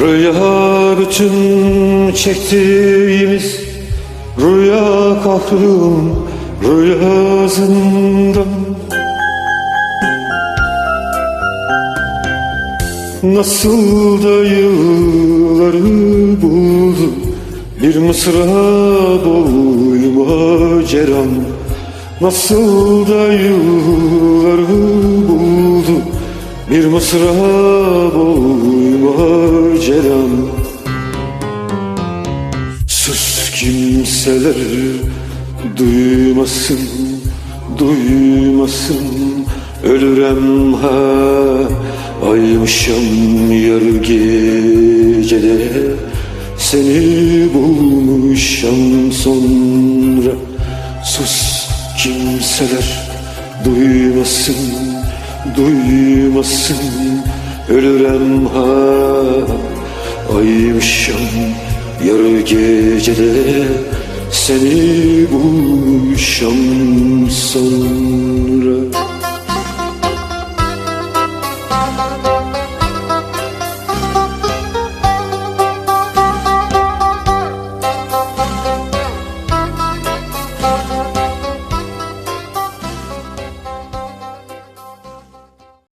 Rüya bütün çektiğimiz Rüya kahrım Rüya Nasıl da yılları buldu Bir mısra boyuma ceram. Nasıl da yılları buldu Bir mısra boyuma Sus kimseler duymasın, duymasın. Ölürem ha aymışam yarı gecede Seni bulmuşam sonra. Sus kimseler duymasın, duymasın. Ölürem ha aymışam Yarı gecede seni bulmuşam son